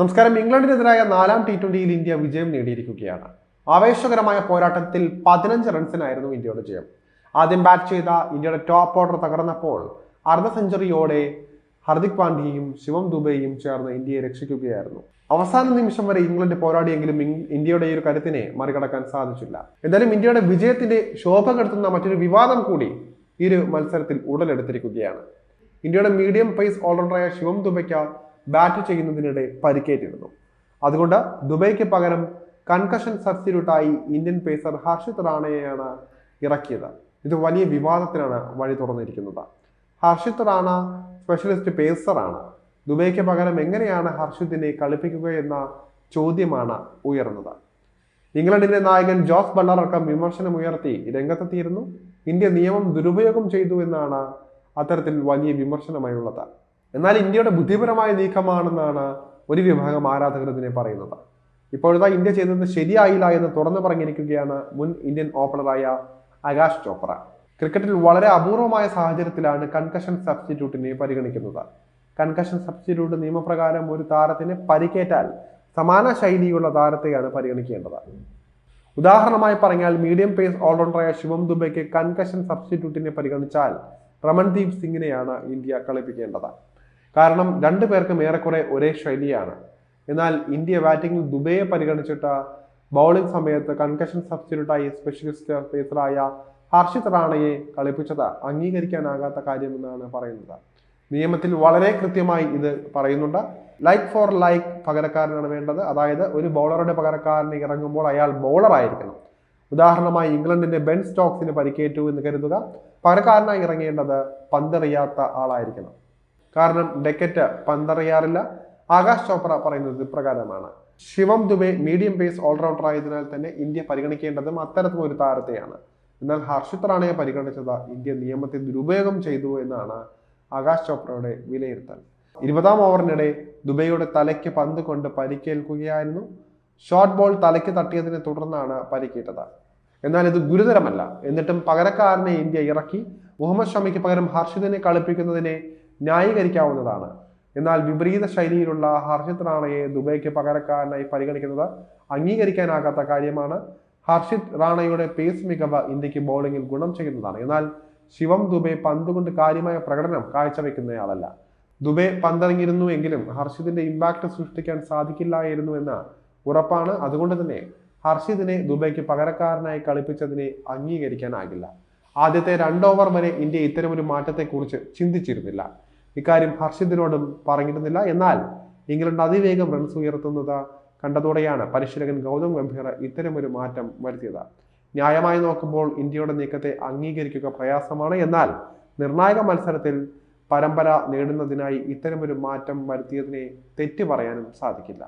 നമസ്കാരം. ഇംഗ്ലണ്ടിനെതിരായ നാലാം ടി ട്വന്റിയിൽ ഇന്ത്യ വിജയം നേടിയിരിക്കുകയാണ്. ആവേശകരമായ പോരാട്ടത്തിൽ പതിനഞ്ച് റൺസിനായിരുന്നു ഇന്ത്യയുടെ ജയം. ആദ്യം ബാറ്റ് ചെയ്ത ഇന്ത്യയുടെ ടോപ്പ് ഓർഡർ തകർന്നപ്പോൾ അർദ്ധ സെഞ്ചുറിയോടെ ഹർദിക് പാണ്ഡ്യയും ശിവം ദുബെയും ചേർന്ന് ഇന്ത്യയെ രക്ഷിക്കുകയായിരുന്നു. അവസാന നിമിഷം വരെ ഇംഗ്ലണ്ട് പോരാടിയെങ്കിലും ഇന്ത്യയുടെ ഈ ഒരു കരുത്തിനെ മറികടക്കാൻ സാധിച്ചില്ല. എന്തായാലും ഇന്ത്യയുടെ വിജയത്തിന്റെ ശോഭ കെടുത്തുന്ന മറ്റൊരു വിവാദം കൂടി ഈ ഒരു മത്സരത്തിൽ ഉടലെടുത്തിരിക്കുകയാണ്. ഇന്ത്യയുടെ മീഡിയം പേസ് ഓൾറൗണ്ടറായ ശിവം ദുബയ്ക്ക് ബാറ്റ് ചെയ്യുന്നതിനിടെ പരിക്കേറ്റിരുന്നു. അതുകൊണ്ട് ദുബൈക്ക് പകരം കൺകഷൻ സബ്സ്റ്റിറ്റ്യൂട്ടായി ഇന്ത്യൻ പേസർ ഹർഷിത് റാണയെയാണ് ഇറക്കിയത്. ഇത് വലിയ വിവാദത്തിനാണ് വഴി തുറന്നിരിക്കുന്നത്. ഹർഷിത് റാണ സ്പെഷ്യലിസ്റ്റ് പേസറാണ് ദുബൈക്ക് പകരം എങ്ങനെയാണ് ഹർഷിത്തിനെ കളിപ്പിക്കുക എന്ന ചോദ്യമാണ് ഉയർന്നത്. ഇംഗ്ലണ്ടിന്റെ നായകൻ ജോസ് ബള്ളർ വിമർശനം വിമർശനമുയർത്തി രംഗത്തെത്തിയിരുന്നു. ഇന്ത്യ നിയമം ദുരുപയോഗം ചെയ്തു എന്നാണ് അത്തരത്തിൽ വലിയ വിമർശനമായുള്ളത്. എന്നാൽ ഇന്ത്യയുടെ ബുദ്ധിപരമായ നീക്കമാണെന്നാണ് ഒരു വിഭാഗം ആരാധകർ ഇതിനെ പറയുന്നത്. ഇപ്പോഴത്തെ ഇന്ത്യ ചെയ്തത് ശരിയായില്ല എന്ന് തുറന്നു പറഞ്ഞിരിക്കുകയാണ് മുൻ ഇന്ത്യൻ ഓപ്പണറായ ആകാശ് ചോപ്ര. ക്രിക്കറ്റിൽ വളരെ അപൂർവമായ സാഹചര്യത്തിലാണ് കൺകഷൻ സബ്സ്റ്റിറ്റ്യൂട്ടിനെ പരിഗണിക്കുന്നത്. കൺകഷൻ സബ്സ്റ്റിറ്റ്യൂട്ട് നിയമപ്രകാരം ഒരു താരത്തിന് പരിക്കേറ്റാൽ സമാന ശൈലിയുള്ള താരത്തെയാണ് പരിഗണിക്കേണ്ടത്. ഉദാഹരണമായി പറഞ്ഞാൽ മീഡിയം പേസ് ഓൾറൗണ്ടറായ ശിവം ദുബൈക്ക് കൺകഷൻ സബ്സ്റ്റിറ്റ്യൂട്ടിനെ പരിഗണിച്ചാൽ റമൺദീപ് സിംഗിനെയാണ് ഇന്ത്യ കളിപ്പിക്കേണ്ടത്. കാരണം രണ്ടു പേർക്കും ഏറെക്കുറെ ഒരേ ശൈലിയാണ്. എന്നാൽ ഇന്ത്യ ബാറ്റിംഗിൽ ദുബൈയെ പരിഗണിച്ചിട്ട് ബൗളിംഗ് സമയത്ത് കൺകഷൻ സബ്സ്റ്റിറ്റ്യൂട്ടായി സ്പെഷ്യലിസ്റ്റ് പേസറായ ഹർഷിത് റാണയെ കളിപ്പിച്ചത് അംഗീകരിക്കാനാകാത്ത കാര്യമെന്നാണ് പറയുന്നത്. നിയമത്തിൽ വളരെ കൃത്യമായി ഇത് പറയുന്നുണ്ട്. ലൈക്ക് ഫോർ ലൈക്ക് പകരക്കാരനാണ് വേണ്ടത്. അതായത് ഒരു ബൗളറുടെ പകരക്കാരന് ഇറങ്ങുമ്പോൾ അയാൾ ബൗളർ ആയിരിക്കണം. ഉദാഹരണമായി ഇംഗ്ലണ്ടിന്റെ ബെൻ സ്റ്റോക്സിന് പരിക്കേറ്റു എന്ന് കരുതുക. പകരക്കാരനായി ഇറങ്ങേണ്ടത് പന്തെറിയാത്ത ആളായിരിക്കണം. കാരണം ഡെക്കറ്റ് പന്തറിയാറില്ല. ആകാശ് ചോപ്ര പറയുന്നത് ഇപ്രകാരമാണ്. Shivam Dube medium pace allrounder ആയതിനാൽ തന്നെ ഇന്ത്യ പരിഗണിക്കേണ്ടതും അത്തരത്തിലും ഒരു താരത്തെയാണ്. എന്നാൽ ഹർഷിത് റാണയെ പരിഗണിച്ചത് ഇന്ത്യ നിയമത്തെ ദുരുപയോഗം ചെയ്തു എന്നാണ് ആകാശ് ചോപ്രയുടെ വിലയിരുത്തൽ. ഇരുപതാം ഓവറിനിടെ ദുബൈയുടെ തലയ്ക്ക് പന്ത് കൊണ്ട് പരിക്കേൽക്കുകയായിരുന്നു. ഷോർട്ട് ബോൾ തലയ്ക്ക് തട്ടിയതിനെ തുടർന്നാണ് പരിക്കേറ്റത്. എന്നാൽ ഇത് ഗുരുതരമല്ല. എന്നിട്ടും പകരക്കാരനെ ഇന്ത്യ ഇറക്കി. മുഹമ്മദ് ഷമിക്ക് പകരം ഹർഷിദിനെ കളിപ്പിക്കുന്നതിനെ ന്യായീകരിക്കാവുന്നതാണ്. എന്നാൽ വിപരീത ശൈലിയിലുള്ള ഹർഷിത് റാണയെ ദുബൈക്ക് പകരക്കാരനായി പരിഗണിക്കുന്നത് അംഗീകരിക്കാനാകാത്ത കാര്യമാണ്. ഹർഷിത് റാണയുടെ പേസ് മികവ് ഇന്ത്യയ്ക്ക് ബൗളിംഗിൽ ഗുണം ചെയ്യുന്നതാണ്. എന്നാൽ ശിവം ദുബെ പന്തുകൊണ്ട് കാര്യമായ പ്രകടനം കാഴ്ചവെക്കുന്നയാളല്ല. ദുബെ പന്തിറങ്ങിയിരുന്നു എങ്കിലും ഹർഷിതിന്റെ ഇമ്പാക്ട് സൃഷ്ടിക്കാൻ സാധിക്കില്ലായിരുന്നു എന്ന് ഉറപ്പാണ്. അതുകൊണ്ട് തന്നെ ഹർഷിദിനെ ദുബൈക്ക് പകരക്കാരനായി കളിപ്പിച്ചതിനെ അംഗീകരിക്കാനാകില്ല. ആദ്യത്തെ രണ്ട് ഓവർ വരെ ഇന്ത്യ ഇത്തരമൊരു മാറ്റത്തെക്കുറിച്ച് ചിന്തിച്ചിരുന്നില്ല. ഇക്കാര്യം ഹർഷിദിനോടും പറഞ്ഞിരുന്നില്ല. എന്നാൽ ഇംഗ്ലണ്ട് അതിവേഗം റൺസ് ഉയർത്തുന്നത് കണ്ടതോടെയാണ് പരിശീലകൻ ഗൗതം ഗംഭീർ ഇത്തരമൊരു മാറ്റം വരുത്തിയത്. ന്യായമായി നോക്കുമ്പോൾ ഇന്ത്യയുടെ നീക്കത്തെ അംഗീകരിക്കുക പ്രയാസമാണ്. എന്നാൽ നിർണായക മത്സരത്തിൽ പരമ്പര നേടുന്നതിനായി ഇത്തരമൊരു മാറ്റം വരുത്തിയതിനെ തെറ്റു പറയാനും സാധിക്കില്ല.